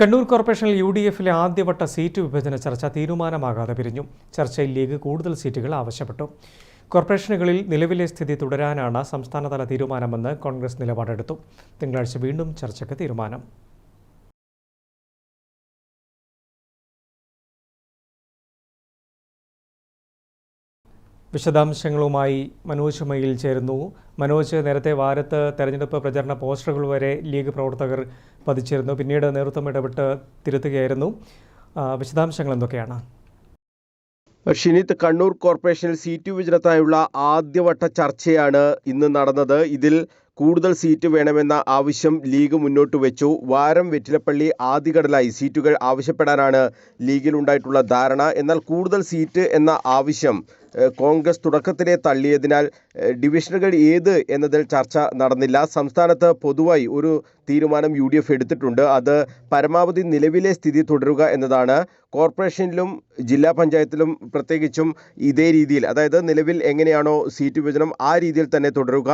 കണ്ണൂർ കോർപ്പറേഷനിൽ U D എഫിലെ ആദ്യവട്ട seat വിഭജന ചർച്ച തീരുമാനമാകാതെ പിരിഞ്ഞു. ചർച്ചയിൽ ലീഗ് കൂടുതൽ സീറ്റുകൾ ആവശ്യപ്പെട്ടു. കോർപ്പറേഷനുകളിൽ നിലവിലെ സ്ഥിതി തുടരാനാണ് സംസ്ഥാനതല തീരുമാനമെന്ന് കോൺഗ്രസ് നിലപാടെടുത്തു. തിങ്കളാഴ്ച വീണ്ടും ചർച്ചയ്ക്ക് തീരുമാനം. വിശദാംശങ്ങളുമായി മനോജ്മയിൽ ചേരുന്നു. മനോജ് നേരത്തെ വാരത്ത് തെരഞ്ഞെടുപ്പ് പ്രചരണ പോസ്റ്ററുകൾ വരെ ലീഗ് പ്രവർത്തകർ പതിച്ചിരുന്നു. പിന്നീട് നേതൃത്വം ഇടപെട്ട് തിരുത്തുകയായിരുന്നു. വിശദാംശങ്ങൾ എന്തൊക്കെയാണ്? ഷിനിത്ത് കണ്ണൂർ കോർപ്പറേഷനിൽ സീറ്റ് വിഭജനത്തിനായുള്ള ആദ്യവട്ട ചർച്ചയാണ് ഇന്ന് നടന്നത്. ഇതിൽ കൂടുതൽ സീറ്റ് വേണമെന്ന ആവശ്യം ലീഗ് മുന്നോട്ട് വെച്ചു. വാരം വെറ്റിലപ്പള്ളി ആദ്യഘടലായി സീറ്റുകൾ ആവശ്യപ്പെടാനാണ് ലീഗിലുണ്ടായിട്ടുള്ള ധാരണ. എന്നാൽ കൂടുതൽ സീറ്റ് എന്ന ആവശ്യം കോൺഗ്രസ് തുടക്കത്തിലെ തള്ളിയതിനാൽ ഡിവിഷനുകൾ ഏത് എന്നതിൽ ചർച്ച നടന്നില്ല. സംസ്ഥാനത്ത് പൊതുവായി ഒരു തീരുമാനം യു ഡി എഫ് എടുത്തിട്ടുണ്ട്. അത് പരമാവധി നിലവിലെ സ്ഥിതി തുടരുക എന്നതാണ്. കോർപ്പറേഷനിലും ജില്ലാ പഞ്ചായത്തിലും പ്രത്യേകിച്ചും ഇതേ രീതിയിൽ അതായത് നിലവിൽ എങ്ങനെയാണോ സീറ്റ് വിഭജനം ആ രീതിയിൽ തന്നെ തുടരുക.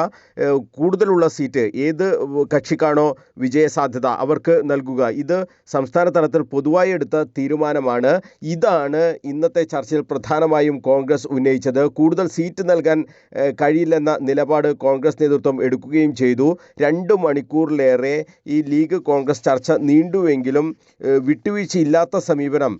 കൂടുതലുള്ള സീറ്റ് ഏത് കക്ഷിക്കാണോ വിജയസാധ്യത അവർക്ക് നൽകുക. ഇത് സംസ്ഥാന തലത്തിൽ പൊതുവായി എടുത്ത തീരുമാനമാണ്. ഇതാണ് ഇന്നത്തെ ചർച്ചയിൽ പ്രധാനമായും കോൺഗ്രസ് ഉന്നയിച്ചത്. കൂടുതൽ സീറ്റ് നൽകാൻ കഴിയില്ലെന്ന നിലപാട് കോൺഗ്രസ് നേതൃത്വം എടുക്കുകയും ചെയ്തു. രണ്ട് മണിക്കൂറിലേറെ ഈ ലീഗ് കോൺഗ്രസ് ചർച്ച നീണ്ടുവെങ്കിലും വിട്ടുവീഴ്ചയില്ലാത്ത സമീപനം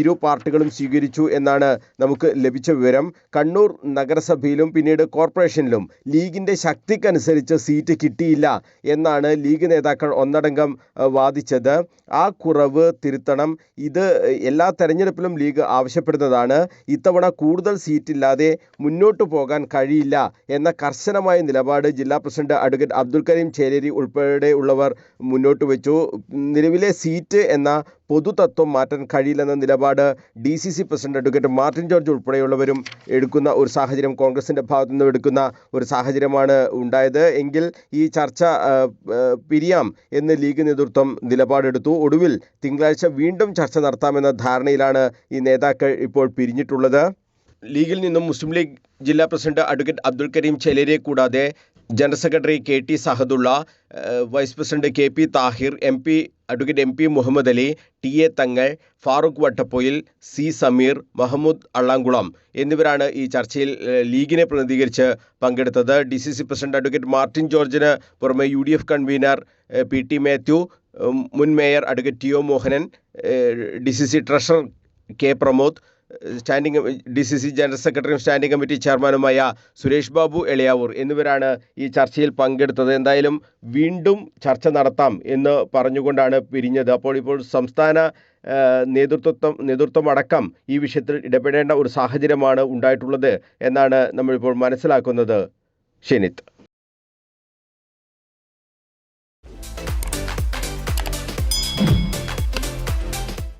ഇരു പാർട്ടികളും സ്വീകരിച്ചു എന്നാണ് നമുക്ക് ലഭിച്ച വിവരം. കണ്ണൂർ നഗരസഭയിലും പിന്നീട് കോർപ്പറേഷനിലും ലീഗിന്റെ ശക്തിക്കനുസരിച്ച് സീറ്റ് കിട്ടിയില്ല എന്നാണ് ലീഗ് നേതാക്കൾ ഒന്നടങ്കം വാദിച്ചത്. ആ കുറവ് തിരുത്തണം. ഇത് എല്ലാ തെരഞ്ഞെടുപ്പിലും ലീഗ് ആവശ്യപ്പെടുന്നതാണ്. ഇത്തവണ കൂടുതൽ സീറ്റില്ലാതെ മുന്നോട്ടു പോകാൻ കഴിയില്ല എന്ന കർശനമായ നിലപാട് ജില്ലാ പ്രസിഡന്റ് അഡ്വക്കേറ്റ് അബ്ദുൽ കരീം ചേലേരി ഉൾപ്പെടെയുള്ളവർ മുന്നോട്ട് വെച്ചു. നിലവിലെ സീറ്റ് എന്ന പൊതുതത്വം മാറ്റാൻ കഴിയില്ലെന്ന നിലപാട് D C C president advocate Martin George ഉൾപ്പെടെയുള്ളവരും എടുക്കുന്ന ഒരു സാഹചര്യം കോൺഗ്രസിന്റെ ഭാഗത്തു നിന്നും എടുക്കുന്ന ഒരു സാഹചര്യമാണ് ഉണ്ടായത്. എങ്കിൽ ഈ ചർച്ച പിരിയാം എന്ന് ലീഗ് നേതൃത്വം നിലപാടെടുത്തു. ഒടുവിൽ തിങ്കളാഴ്ച വീണ്ടും ചർച്ച നടത്താമെന്ന ധാരണയിലാണ് ഈ നേതാക്കൾ ഇപ്പോൾ പിരിഞ്ഞിട്ടുള്ളത്. ലീഗിൽ നിന്നും മുസ്ലിം ലീഗ് ജില്ലാ പ്രസിഡന്റ് അഡ്വക്കേറ്റ് അബ്ദുൽ കരീം ചെലേരിയെ കൂടാതെ general secretary K T Sahadulla vice president K P Thahir M P advocate M P Muhammad Ali T A Thangal Farooq Vattappoyil C Sameer Mahmood Allankulam എന്നിവരാണ് ഈ ചർച്ചയിൽ ലീഗിനെ പ്രതിനിധീകരിച്ച് പങ്കെടുത്തത്. D C C president advocate Martin ജോർജിന് പുറമെ U D F convener P T Mathew മുൻ mayor advocate T O Mohanan D C C treasurer K Pramod standing D C C general സെക്രട്ടറിയും സ്റ്റാൻഡിംഗ് കമ്മിറ്റി ചെയർമാനുമായ സുരേഷ് ബാബു എളിയാവൂർ എന്നിവരാണ് ഈ ചർച്ചയിൽ പങ്കെടുത്തത്. എന്തായാലും വീണ്ടും ചർച്ച നടത്താം എന്ന് പറഞ്ഞുകൊണ്ടാണ് പിരിഞ്ഞത്. അപ്പോൾ ഇപ്പോൾ സംസ്ഥാന നേതൃത്വം നേതൃത്വം അടക്കം ഈ വിഷയത്തിൽ ഇടപെടേണ്ട ഒരു സാഹചര്യമാണ് ഉണ്ടായിട്ടുള്ളത് എന്നാണ് നമ്മളിപ്പോൾ മനസ്സിലാക്കുന്നത്. ഷെനിത്ത്.